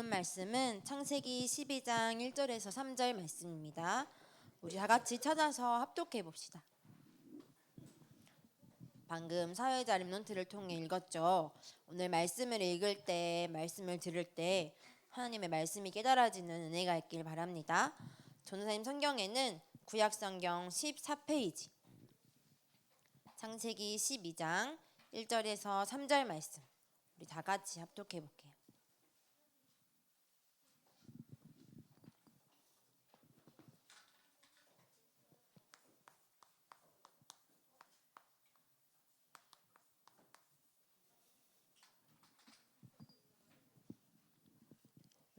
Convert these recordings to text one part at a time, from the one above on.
본문 말씀은 창세기 12장 1절에서 3절 말씀입니다. 우리 다 같이 찾아서 합독해 봅시다. 방금 사회자립 논트를 통해 읽었죠. 오늘 말씀을 읽을 때, 말씀을 들을 때 하나님의 말씀이 깨달아지는 은혜가 있길 바랍니다. 전도사님 성경에는 구약 성경 14페이지 창세기 12장 1절에서 3절 말씀 우리 다 같이 합독해 볼게요. 우리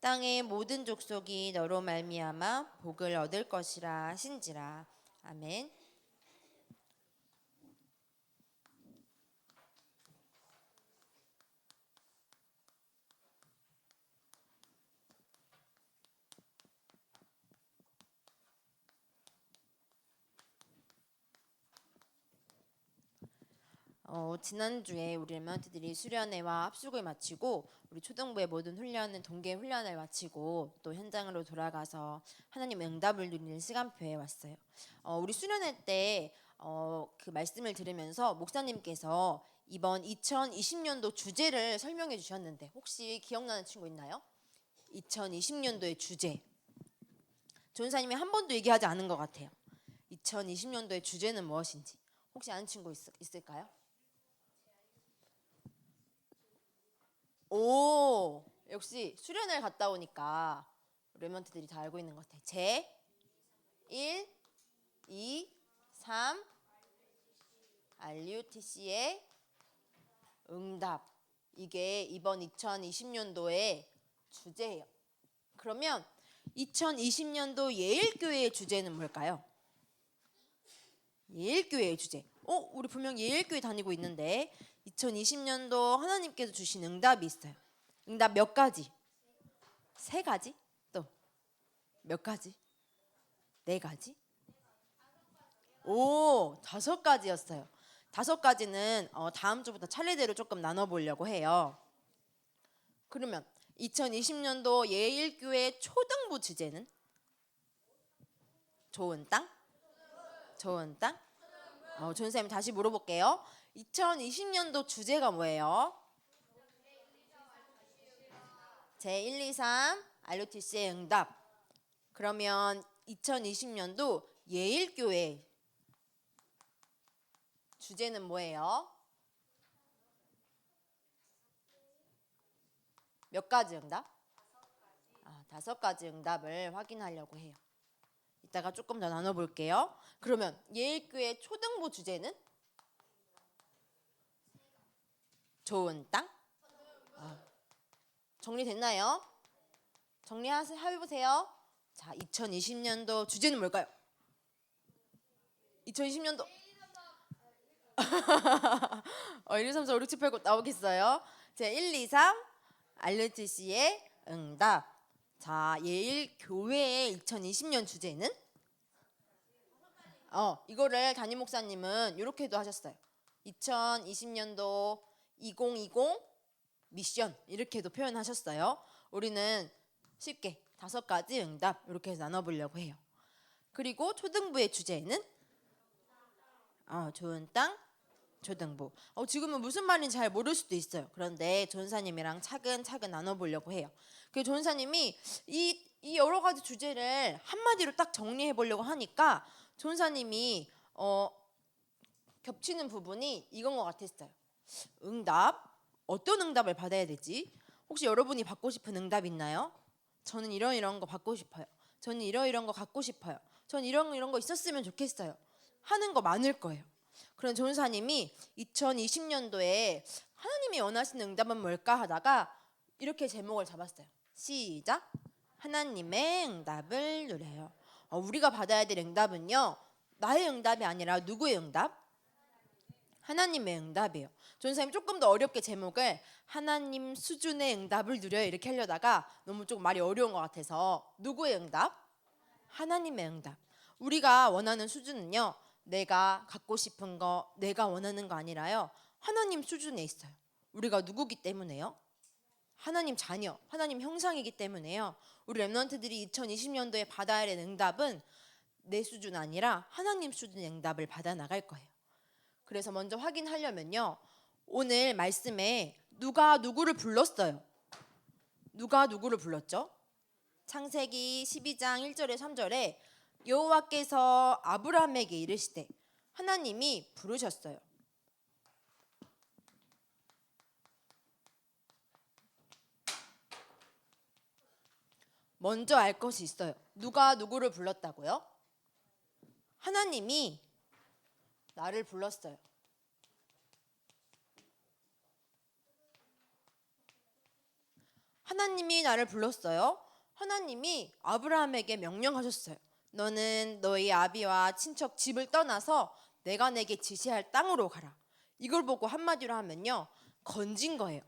땅의 모든 족속이 너로 말미암아 복을 얻을 것이라 하신지라. 아멘. 어, 지난주에 우리 랩런트들이 수련회와 합숙을 마치고 우리 초등부의 모든 훈련은 동계 훈련을 마치고 또 현장으로 돌아가서 하나님의 응답을 누리는 시간표에 왔어요. 어, 우리 수련회 때 어, 그 말씀을 들으면서 목사님께서 이번 2020년도 주제를 설명해 주셨는데 혹시 기억나는 친구 있나요? 2020년도의 주제. 전사님이 한 번도 얘기하지 않은 것 같아요. 2020년도의 주제는 무엇인지 혹시 아는 친구 있, 있을까요? 오 역시 수련을 갔다 오니까 레몬트들이 다 알고 있는 것 같아. 제 1, 2, 3 RUTC의 응답 이게 이번 2020년도의 주제예요. 그러면 2020년도 예일교회의 주제는 뭘까요? 예일교회의 주제. 어, 우리 분명 예일교회 다니고 있는데 2020년도 하나님께서 주신 응답이 있어요. 응답 몇 가지? 세 가지? 또 몇 가지? 네 가지? 오, 다섯 가지였어요. 다섯 가지는 어, 다음 주부터 차례대로 조금 나눠보려고 해요. 그러면 2020년도 예일교회 초등부 주제는 좋은 땅? 좋은 땅? 어, 좋은 쌤 다시 물어볼게요. 2020년도 주제가 뭐예요? 제 1, 2, 3 RUTC의 응답. 그러면 2020년도 예일교회 주제는 뭐예요? 몇 가지 응답? 아, 다섯 가지 응답을 확인하려고 해요. 이따가 조금 더 나눠볼게요. 그러면 예일교회 초등부 주제는 좋은 땅? 아, 정리됐나요? 정리하세요. 해보세요. 자, 2020년도 주제는 뭘까요? 2020년도 어, 1, 2, 3, 4, 5, 6, 7, 8, 9 나오겠어요? 제 1, 2, 3 알르트시의 응답. 자, 예일 교회의 2020년 주제는 어, 이거를 담임 목사님은 이렇게도 하셨어요. 2020년도 2020 미션 이렇게도 표현하셨어요. 우리는 쉽게 다섯 가지 응답 이렇게 나눠보려고 해요. 그리고 초등부의 주제는 어, 좋은 땅 초등부. 어, 지금은 무슨 말인지 잘 모를 수도 있어요. 그런데 전사님이랑 차근차근 나눠보려고 해요. 그 전사님이 이, 이 여러 가지 주제를 한마디로 딱 정리해 보려고 하니까 전사님이 어, 겹치는 부분이 이건 것 같았어요. 응답 어떤 응답을 받아야 되지? 혹시 여러분이 받고 싶은 응답 있나요? 저는 이런 이런 거 받고 싶어요. 저는 이런 이런 거 갖고 싶어요. 저는 이런 이런 거 있었으면 좋겠어요. 하는 거 많을 거예요. 그런 전사님이 2020년도에 하나님이 원하시는 응답은 뭘까 하다가 이렇게 제목을 잡았어요. 시작. 하나님의 응답을 누려요. 어, 우리가 받아야 될 응답은요. 나의 응답이 아니라 누구의 응답? 하나님의 응답이에요. 전사님 조금 더 어렵게 제목을 하나님 수준의 응답을 누려요 이렇게 하려다가 너무 좀 말이 어려운 것 같아서 누구의 응답? 하나님의 응답. 우리가 원하는 수준은요. 내가 갖고 싶은 거, 내가 원하는 거 아니라요. 하나님 수준에 있어요. 우리가 누구기 때문에요? 하나님 자녀, 하나님 형상이기 때문에요. 우리 랩런트들이 2020년도에 받아야 할 응답은 내 수준 아니라 하나님 수준의 응답을 받아 나갈 거예요. 그래서 먼저 확인하려면요. 오늘 말씀에 누가 누구를 불렀어요? 누가 누구를 불렀죠? 창세기 12장 1절에 3절에 여호와께서 아브라함에게 이르시되 하나님이 부르셨어요. 먼저 알 것이 있어요. 누가 누구를 불렀다고요? 하나님이 나를 불렀어요. 하나님이 나를 불렀어요. 하나님이 아브라함에게 명령하셨어요. 너는 너희 아비와 친척 집을 떠나서 내가 내게 지시할 땅으로 가라. 이걸 보고 한마디로 하면요. 건진 거예요.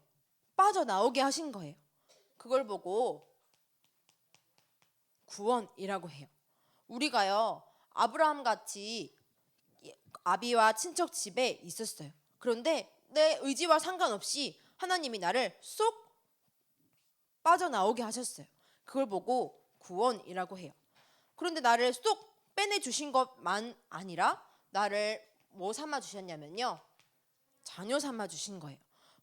빠져나오게 하신 거예요. 그걸 보고 구원이라고 해요. 우리가요. 아브라함 같이 아비와 친척 집에 있었어요. 그런데 내 의지와 상관없이 하나님이 나를 쏙 빠져나오게 하셨어요. 그걸 보고 구원이라고 해요. 그런데 나를 쏙 빼내 주신 것만 아니라 나를 뭐 삼아 주셨냐면요. 자녀 삼아 주신 거예요.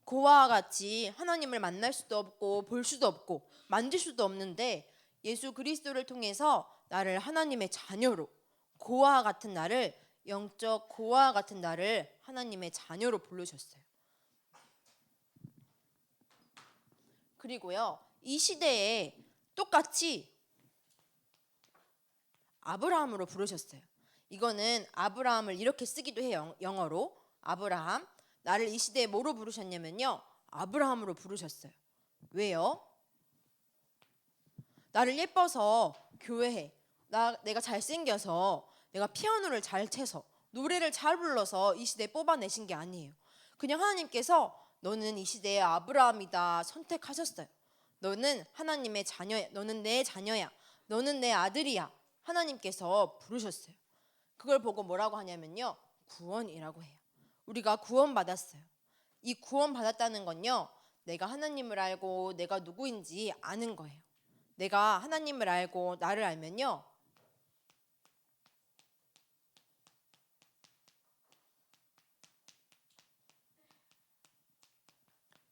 그와 같이 하나님을 만날 수도 없고 볼 수도 없고 만질 수도 없는데 예수 그리스도를 통해서 나를 하나님의 자녀로 고와 같은 나를 영적 고와 같은 나를 하나님의 자녀로 부르셨어요. 그리고요. 이 시대에 똑같이 아브라함으로 부르셨어요. 이거는 아브라함을 이렇게 쓰기도 해요. 영어로 아브라함. 나를 이 시대에 뭐로 부르셨냐면요. 아브라함으로 부르셨어요. 왜요? 나를 예뻐서 교회해. 나 내가 잘생겨서 내가 피아노를 잘 쳐서 노래를 잘 불러서 이 시대에 뽑아내신 게 아니에요. 그냥 하나님께서 너는 이 시대의 아브라함이다 선택하셨어요. 너는 하나님의 자녀야. 너는 내 자녀야. 너는 내 아들이야. 하나님께서 부르셨어요. 그걸 보고 뭐라고 하냐면요. 구원이라고 해요. 우리가 구원받았어요. 이 구원받았다는 건요. 내가 하나님을 알고 내가 누구인지 아는 거예요. 내가 하나님을 알고 나를 알면요.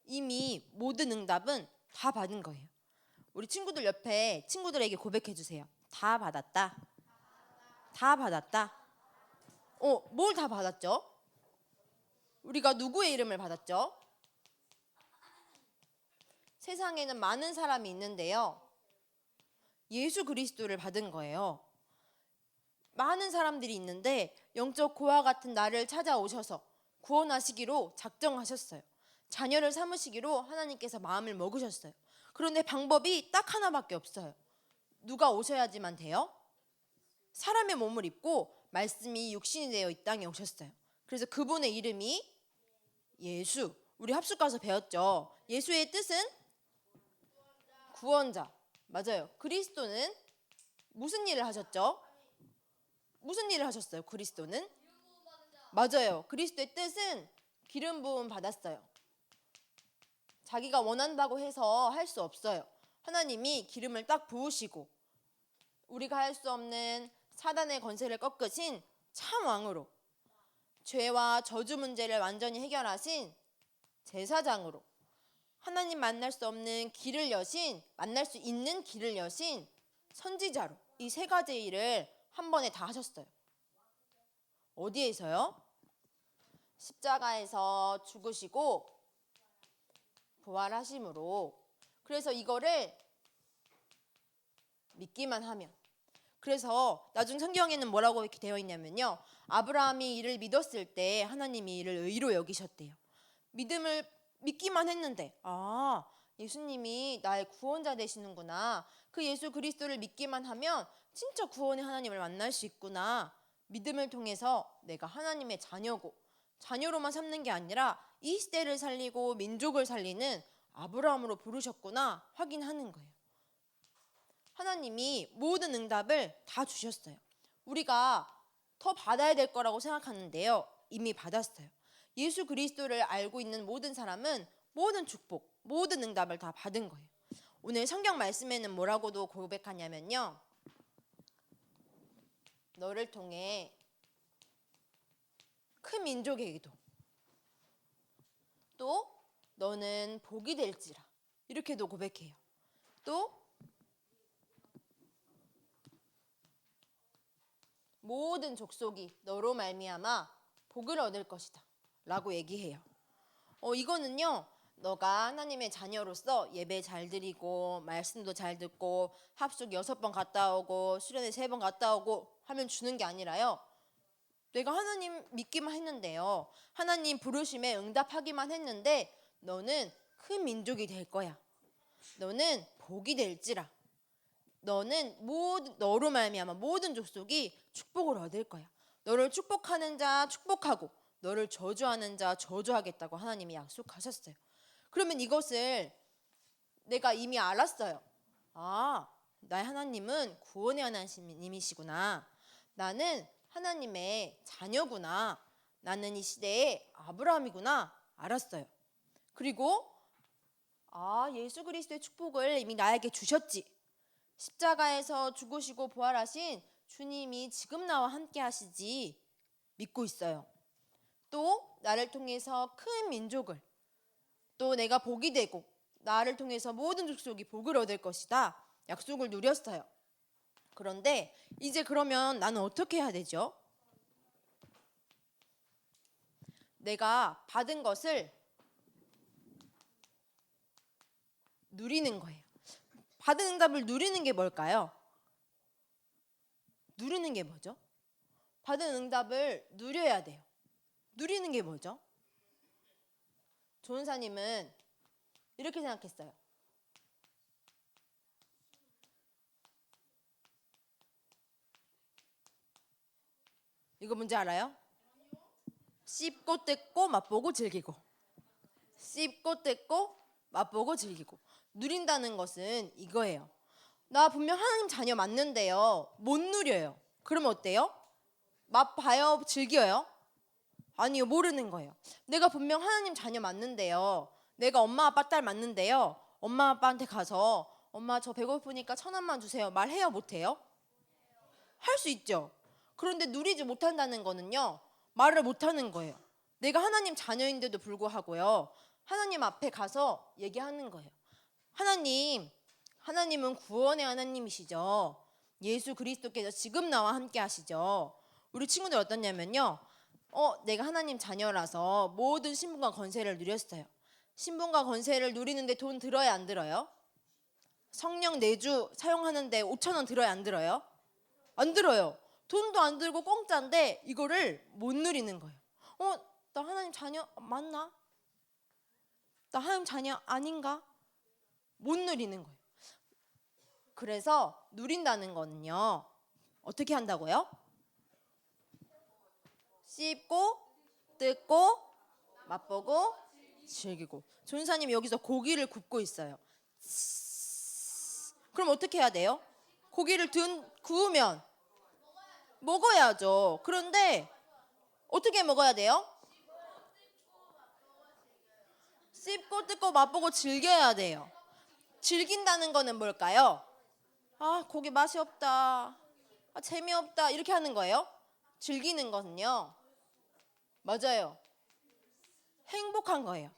이미 모든 응답은 다 받은 거예요. 우리 친구들 옆에 친구들에게 고백해 주세요. 다 받았다. 다 받았다. 어, 뭘 다 받았죠? 우리가 누구의 이름을 받았죠? 세상에는 많은 사람이 있는데요. 예수 그리스도를 받은 거예요. 많은 사람들이 있는데 영적 고와 같은 나를 찾아오셔서 구원하시기로 작정하셨어요. 자녀를 삼으시기로 하나님께서 마음을 먹으셨어요. 그런데 방법이 딱 하나밖에 없어요. 누가 오셔야지만 돼요? 사람의 몸을 입고 말씀이 육신이 되어 이 땅에 오셨어요. 그래서 그분의 이름이 예수. 우리 합숙 가서 배웠죠. 예수의 뜻은 구원자. 맞아요. 그리스도는 무슨 일을 하셨죠? 무슨 일을 하셨어요? 그리스도는 맞아요. 그리스도의 뜻은 기름 부음 받았어요. 자기가 원한다고 해서 할 수 없어요. 하나님이 기름을 딱 부으시고 우리가 할 수 없는 사단의 권세를 꺾으신 참 왕으로 죄와 저주 문제를 완전히 해결하신 제사장으로 하나님 만날 수 없는 길을 여신 만날 수 있는 길을 여신 선지자로 이 세 가지 일을 한 번에 다 하셨어요. 어디에서요? 십자가에서 죽으시고 부활하심으로 그래서 이거를 믿기만 하면 그래서 나중 성경에는 뭐라고 이렇게 되어 있냐면요 아브라함이 이를 믿었을 때 하나님이 이를 의로 여기셨대요 믿음을 믿기만 했는데 아 예수님이 나의 구원자 되시는구나. 그 예수 그리스도를 믿기만 하면 진짜 구원의 하나님을 만날 수 있구나. 믿음을 통해서 내가 하나님의 자녀고 자녀로만 삼는 게 아니라 이 시대를 살리고 민족을 살리는 아브라함으로 부르셨구나 확인하는 거예요. 하나님이 모든 응답을 다 주셨어요. 우리가 더 받아야 될 거라고 생각하는데요. 이미 받았어요. 예수 그리스도를 알고 있는 모든 사람은 모든 축복, 모든 응답을 다 받은 거예요. 오늘 성경 말씀에는 뭐라고도 고백하냐면요. 너를 통해 큰 민족에게도 또 너는 복이 될지라 이렇게도 고백해요. 또 모든 족속이 너로 말미암아 복을 얻을 것이다. 라고 얘기해요. 어 이거는요. 너가 하나님의 자녀로서 예배 잘 드리고 말씀도 잘 듣고 합숙 여섯 번 갔다 오고 수련회 세 번 갔다 오고 하면 주는 게 아니라요. 내가 하나님 믿기만 했는데요. 하나님 부르심에 응답하기만 했는데 너는 큰 민족이 될 거야. 너는 복이 될지라. 너는 모든 너로 말미암아 모든 족속이 축복을 얻을 거야. 너를 축복하는 자 축복하고 너를 저주하는 자 저주하겠다고 하나님이 약속하셨어요. 그러면 이것을 내가 이미 알았어요. 아, 나의 하나님은 구원의 하나님이시구나. 나는 하나님의 자녀구나. 나는 이 시대의 아브라함이구나. 알았어요. 그리고 아, 예수 그리스도의 축복을 이미 나에게 주셨지. 십자가에서 죽으시고 부활하신 주님이 지금 나와 함께 하시지 믿고 있어요. 또 나를 통해서 큰 민족을 또 내가 복이 되고 나를 통해서 모든 족속이 복을 얻을 것이다. 약속을 누렸어요. 그런데 이제 그러면 나는 어떻게 해야 되죠? 내가 받은 것을 누리는 거예요. 받은 응답을 누리는 게 뭘까요? 누리는 게 뭐죠? 받은 응답을 누려야 돼요. 누리는 게 뭐죠? 조은사님은 이렇게 생각했어요. 이거 뭔지 알아요? 씹고 뜯고 맛보고 즐기고 씹고 뜯고 맛보고 즐기고 누린다는 것은 이거예요. 나 분명 하나님 자녀 맞는데요. 못 누려요. 그러면 어때요? 맛봐요? 즐겨요? 아니요, 모르는 거예요. 내가 분명 하나님 자녀 맞는데요. 내가 엄마 아빠 딸 맞는데요. 엄마 아빠한테 가서 엄마 저 배고프니까 천 원만 주세요. 말해요, 못해요? 할 수 있죠. 그런데 누리지 못한다는 거는요. 말을 못하는 거예요. 내가 하나님 자녀인데도 불구하고요. 하나님 앞에 가서 얘기하는 거예요. 하나님, 하나님은 구원의 하나님이시죠. 예수 그리스도께서 지금 나와 함께 하시죠. 우리 친구들 어떻냐면요. 어, 내가 하나님 자녀라서 모든 신분과 권세를 누렸어요. 신분과 권세를 누리는데 돈 들어야 안 들어요? 성령 내주 사용하는데 5천 원 들어야 안 들어요? 안 들어요. 돈도 안 들고 공짜인데 이거를 못 누리는 거예요. 어, 나 하나님 자녀 맞나? 나 하나님 자녀 아닌가? 못 누리는 거예요. 그래서 누린다는 거는요. 어떻게 한다고요? 씹고 뜯고 맛보고 즐기고 존사님 여기서 고기를 굽고 있어요. 그럼 어떻게 해야 돼요? 고기를 든 구우면 먹어야죠. 그런데 어떻게 먹어야 돼요? 씹고 뜯고 맛보고 즐겨야 돼요. 즐긴다는 거는 뭘까요? 아, 고기 맛이 없다. 아, 재미없다. 이렇게 하는 거예요. 즐기는 것은요. 맞아요. 행복한 거예요.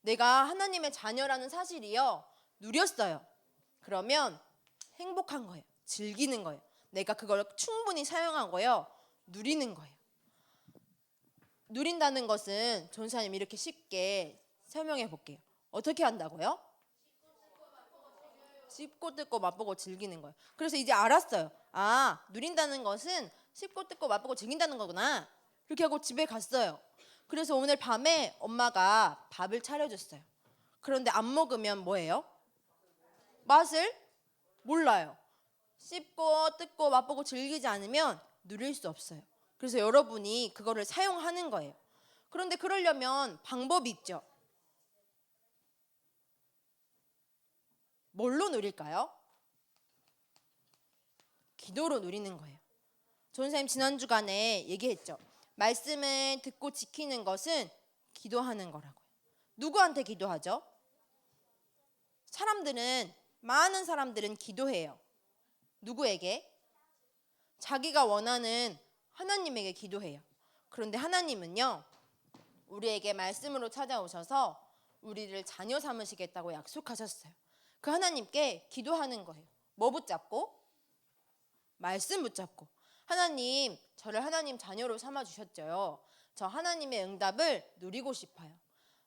내가 하나님의 자녀라는 사실이요. 누렸어요. 그러면 행복한 거예요. 즐기는 거예요. 내가 그걸 충분히 사용하고요. 누리는 거예요. 누린다는 것은 전사님 이렇게 쉽게 설명해 볼게요. 어떻게 한다고요? 씹고 뜯고 맛보고 즐기는 거예요. 그래서 이제 알았어요. 아, 누린다는 것은 씹고 뜯고 맛보고 즐긴다는 거구나. 이렇게 하고 집에 갔어요. 그래서 오늘 밤에 엄마가 밥을 차려줬어요. 그런데 안 먹으면 뭐예요? 맛을 몰라요. 씹고 뜯고 맛보고 즐기지 않으면 누릴 수 없어요. 그래서 여러분이 그거를 사용하는 거예요. 그런데 그러려면 방법이 있죠. 뭘로 누릴까요? 기도로 누리는 거예요. 전사님 지난 주간에 얘기했죠. 말씀을 듣고 지키는 것은 기도하는 거라고요. 누구한테 기도하죠? 사람들은 많은 사람들은 기도해요. 누구에게? 자기가 원하는 하나님에게 기도해요. 그런데 하나님은요. 우리에게 말씀으로 찾아오셔서 우리를 자녀 삼으시겠다고 약속하셨어요. 그 하나님께 기도하는 거예요. 뭐 붙잡고? 말씀 붙잡고. 하나님, 저를 하나님 자녀로 삼아 주셨죠. 저 하나님의 응답을 누리고 싶어요.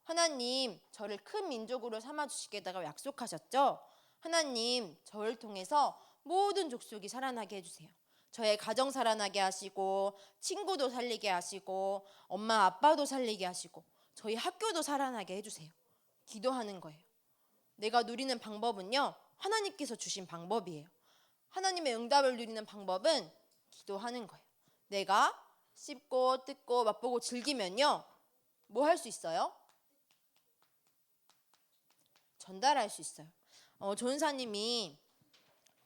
하나님, 저를 큰 민족으로 삼아 주시겠다고 약속하셨죠. 하나님, 저를 통해서 모든 족속이 살아나게 해주세요. 저의 가정 살아나게 하시고, 친구도 살리게 하시고, 엄마 아빠도 살리게 하시고, 저희 학교도 살아나게 해주세요. 기도하는 거예요. 내가 누리는 방법은요, 하나님께서 주신 방법이에요. 하나님의 응답을 누리는 방법은 기도하는 거예요. 내가 씹고 뜯고 맛보고 즐기면요, 뭐 할 수 있어요? 전달할 수 있어요. 어, 조은사님이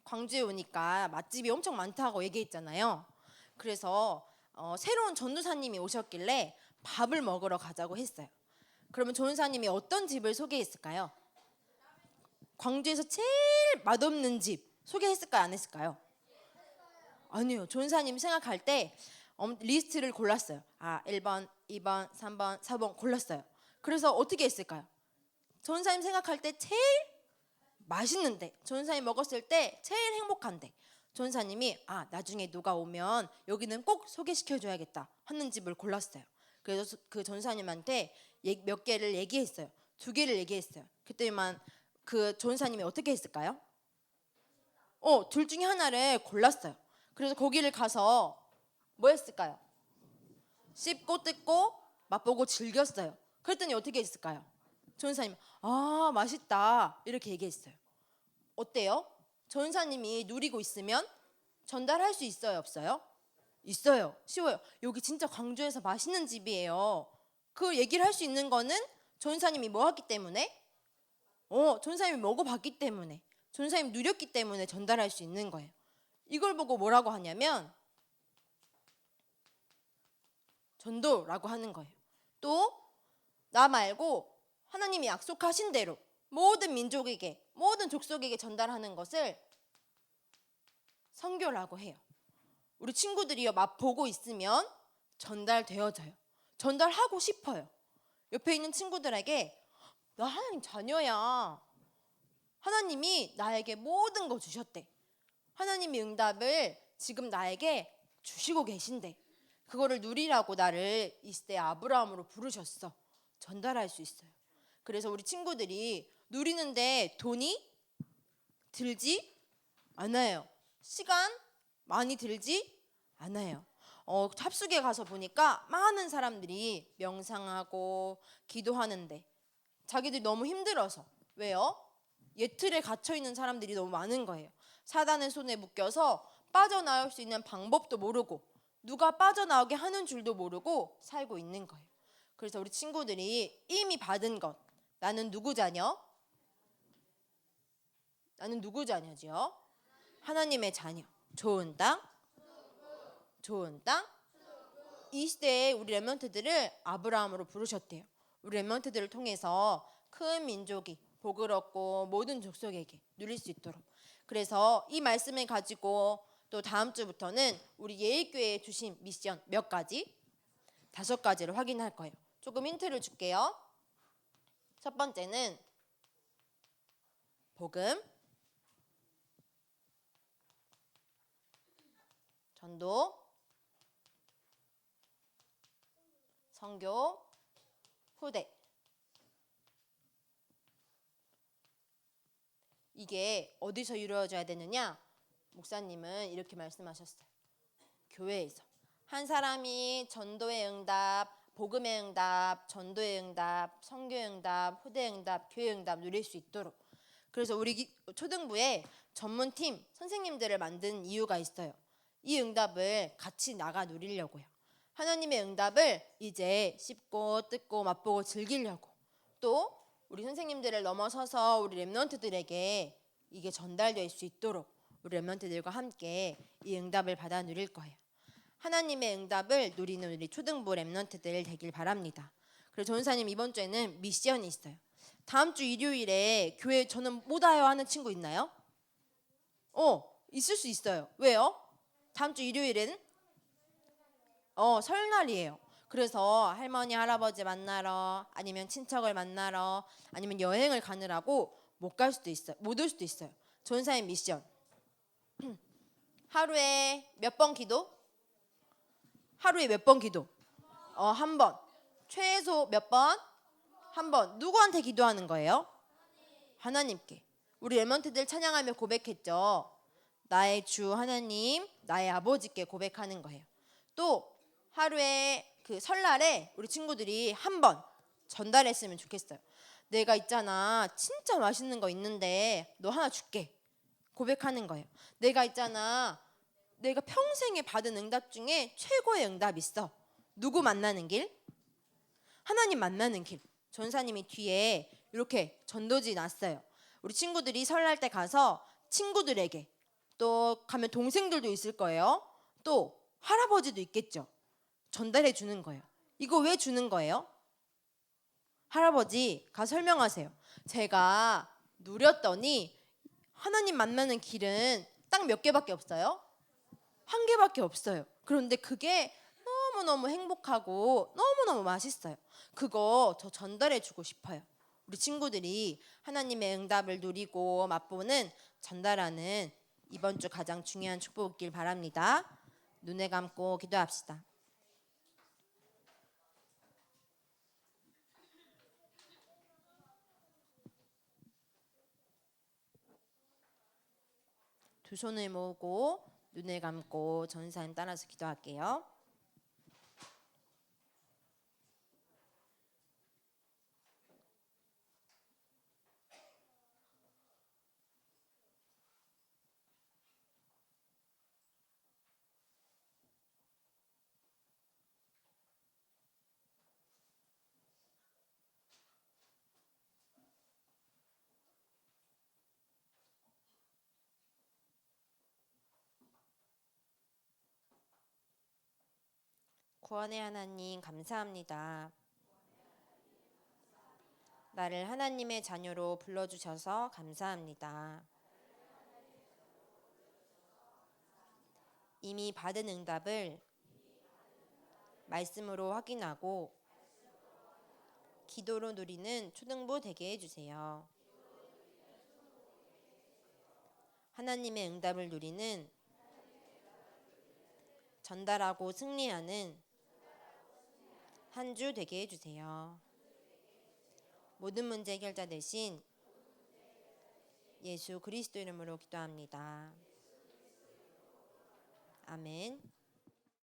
광주에 오니까 맛집이 엄청 많다고 얘기했잖아요. 그래서 어, 새로운 전도사님이 오셨길래 밥을 먹으러 가자고 했어요. 그러면 조은사님이 어떤 집을 소개했을까요? 광주에서 제일 맛없는 집 소개했을까요? 안 했을까요? 아니요. 조은사님 생각할 때 엄- 리스트를 골랐어요. 아, 1번, 2번, 3번, 4번 골랐어요. 그래서 어떻게 했을까요? 전사님 생각할 때 제일 맛있는데 전사님 먹었을 때 제일 행복한데 전사님이 아 나중에 누가 오면 여기는 꼭 소개시켜 줘야겠다 하는 집을 골랐어요. 그래서 그 전사님한테 얘- 몇 개를 얘기했어요. 두 개를 얘기했어요. 그때만 그 전사님이 어떻게 했을까요? 어, 둘 중에 하나를 골랐어요. 그래서 거기를 가서 뭐 했을까요? 씹고 뜯고 맛보고 즐겼어요. 그랬더니 어떻게 했을까요? 전사님, 아 맛있다 이렇게 얘기했어요. 어때요? 전사님이 누리고 있으면 전달할 수 있어요, 없어요? 있어요. 쉬워요. 여기 진짜 광주에서 맛있는 집이에요. 그 얘기를 할 수 있는 거는 전사님이 뭐 했기 때문에? 어, 전사님이 먹어봤기 때문에, 전사님 누렸기 때문에 전달할 수 있는 거예요. 이걸 보고 뭐라고 하냐면 전도라고 하는 거예요. 또 나 말고 하나님이 약속하신 대로 모든 민족에게 모든 족속에게 전달하는 것을 선교라고 해요. 우리 친구들이요 맛 보고 있으면 전달되어져요. 전달하고 싶어요. 옆에 있는 친구들에게 나 하나님 자녀야. 하나님이 나에게 모든 거 주셨대. 하나님이 응답을 지금 나에게 주시고 계신데 그거를 누리라고 나를 이 시대 아브라함으로 부르셨어. 전달할 수 있어요. 그래서 우리 친구들이 누리는데 돈이 들지 않아요. 시간 많이 들지 않아요. 어, 합숙에 가서 보니까 많은 사람들이 명상하고 기도하는데 자기들이 너무 힘들어서 왜요? 예틀에 갇혀 있는 사람들이 너무 많은 거예요. 사단의 손에 묶여서 빠져나올 수 있는 방법도 모르고 누가 빠져나오게 하는 줄도 모르고 살고 있는 거예요. 그래서 우리 친구들이 이미 받은 것 나는 누구 자녀? 나는 누구 자녀지요? 하나님의 자녀. 좋은 땅. 좋은 땅. 이 시대에 우리 렘넌트들을 아브라함으로 부르셨대요. 우리 렘넌트들을 통해서 큰 민족이 복을 얻고 모든 족속에게 누릴 수 있도록. 그래서 이 말씀을 가지고 또 다음 주부터는 우리 예일교회에 주신 미션 몇 가지? 다섯 가지를 확인할 거예요. 조금 힌트를 줄게요. 첫 번째는 복음, 전도, 성교, 후대. 이게 어디서 이루어져야 되느냐? 목사님은 이렇게 말씀하셨어요. 교회에서 한 사람이 전도의 응답, 복음의 응답, 전도의 응답, 성교의 응답, 호대의 응답, 교회 응답 누릴 수 있도록. 그래서 우리 기- 초등부에 전문팀 선생님들을 만든 이유가 있어요. 이 응답을 같이 나가 누리려고요. 하나님의 응답을 이제 씹고 뜯고 맛보고 즐기려고 또 우리 선생님들을 넘어서서 우리 랩런트들에게 이게 전달될 수 있도록 우리 랩런트들과 함께 이 응답을 받아 누릴 거예요. 하나님의 응답을 누리는 우리 초등부 랩런트들 되길 바랍니다. 그리고 전사님 이번 주에는 미션이 있어요. 다음 주 일요일에 교회 저는 못 와요 하는 친구 있나요? 어, 있을 수 있어요. 왜요? 다음 주 일요일에는 어, 설날이에요. 그래서 할머니 할아버지 만나러 아니면 친척을 만나러 아니면 여행을 가느라고 못 갈 수도 있어요. 못 올 수도 있어요. 전사의 미션. 하루에 몇 번 기도? 하루에 몇 번 기도? 어, 한 번. 최소 몇 번? 한 번. 누구한테 기도하는 거예요? 하나님께. 우리 레먼트들 찬양하며 고백했죠. 나의 주 하나님, 나의 아버지께 고백하는 거예요. 또 하루에 그 설날에 우리 친구들이 한 번 전달했으면 좋겠어요. 내가 있잖아. 진짜 맛있는 거 있는데 너 하나 줄게. 고백하는 거예요. 내가 있잖아. 내가 평생에 받은 응답 중에 최고의 응답 있어. 누구 만나는 길? 하나님 만나는 길. 전사님이 뒤에 이렇게 전도지 놨어요. 우리 친구들이 설날 때 가서 친구들에게 또 가면 동생들도 있을 거예요. 또 할아버지도 있겠죠. 전달해 주는 거예요. 이거 왜 주는 거예요? 할아버지 가 설명하세요. 제가 누렸더니 하나님 만나는 길은 딱 몇 개밖에 없어요. 한 개밖에 없어요. 그런데 그게 너무너무 행복하고 너무너무 맛있어요. 그거 저 전달해 주고 싶어요. 우리 친구들이 하나님의 응답을 누리고 맛보는 전달하는 이번 주 가장 중요한 축복이길 바랍니다. 눈에 감고 기도합시다. 두 손을 모으고 눈을 감고 전사님 따라서 기도할게요. 구원의 하나님 감사합니다. 나를 하나님의 자녀로 불러주셔서 감사합니다. 이미 받은 응답을 말씀으로 확인하고 기도로 누리는 초등부 되게 해주세요. 하나님의 응답을 누리는 전달하고 승리하는 한 주 되게 해주세요. 모든 문제 해결자 대신 예수 그리스도 이름으로 기도합니다. 아멘.